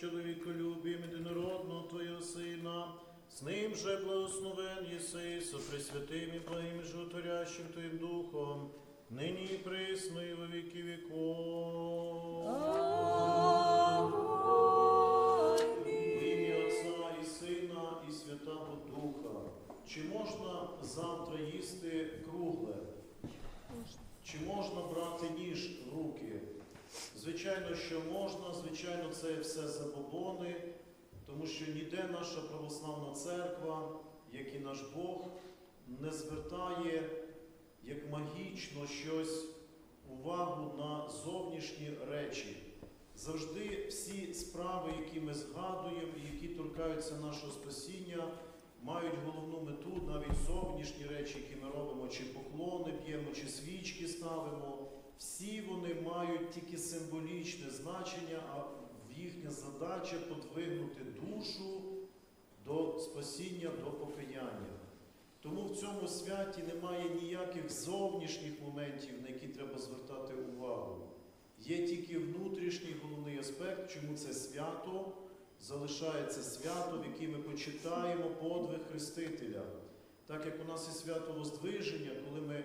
чоловіколюбім єдинородного Твого Сина, з ним же благословен єси, со пресвятим і благим і животворящим Твоїм Духом, нині і присно і во віки віков. В ім'я Отця і Сина, і Святого Духа. Чи можна завтра їсти кругле? Чи можна брати ніж в руки? Звичайно, що можна, звичайно, це все забобони, тому що ніде наша православна церква, як і наш Бог, не звертає як магічно щось увагу на зовнішні речі. Завжди всі справи, які ми згадуємо які торкаються нашого спасіння, мають головну мету, навіть зовнішні речі, які ми робимо, чи поклони б'ємо, чи свічки ставимо. Всі вони мають тільки символічне значення, а їхня задача подвигнути душу до спасіння, до покаяння. Тому в цьому святі немає ніяких зовнішніх моментів, на які треба звертати увагу. Є тільки внутрішній головний аспект, чому це свято залишається свято, в якій ми почитаємо подвиг Хрестителя. Так як у нас і свято Воздвиження, коли ми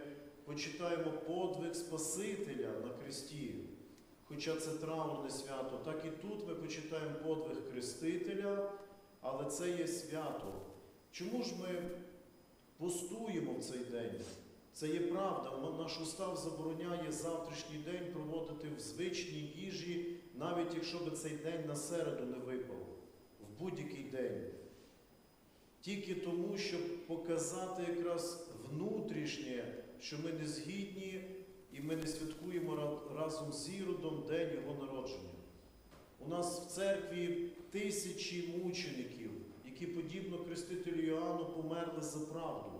почитаємо подвиг Спасителя на Христі, хоча це траурне свято, так і тут ми почитаємо подвиг Хрестителя, але це є свято. Чому ж ми постуємо в цей день? Це є правда. Наш устав забороняє завтрашній день проводити в звичній їжі, навіть якщо би цей день на середу не випав, в будь-який день. Тільки тому, щоб показати якраз внутрішнє, що ми не згідні і ми не святкуємо разом з Іродом День Його народження. У нас в церкві тисячі мучеників, які, подібно Хрестителю Іоанну, померли за правду.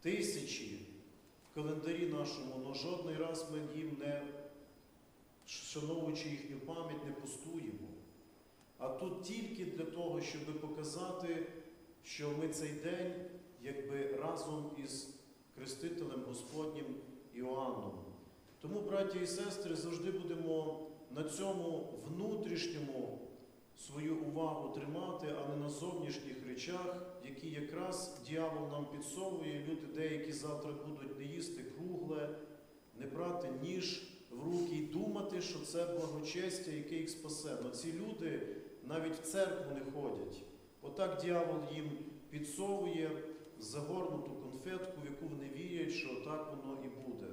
Тисячі в календарі нашому, але жодний раз ми їм не, шановуючи їхню пам'ять, не пустуємо. А тут тільки для того, щоб показати, що ми цей день якби разом із Хрестителем Господнім Іоанном. Тому, браті і сестри, завжди будемо на цьому внутрішньому свою увагу тримати, а не на зовнішніх речах, які якраз дьявол нам підсовує. Люди деякі завтра будуть не їсти кругле, не брати ніж в руки і думати, що це благочестя, яке їх спасе. Но ці люди навіть в церкву не ходять. Отак дьявол їм підсовує загорнуту конфетку, в яку вони вірять, що так воно і буде.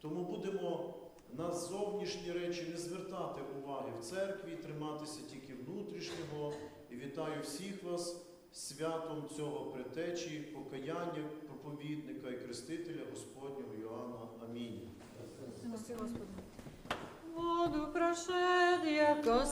Тому будемо на зовнішні речі не звертати уваги в церкві, триматися тільки внутрішнього. І вітаю всіх вас святом цього притечі, покаяння проповідника і крестителя Господнього Йоанна. Амінь. Воду прошед, яка.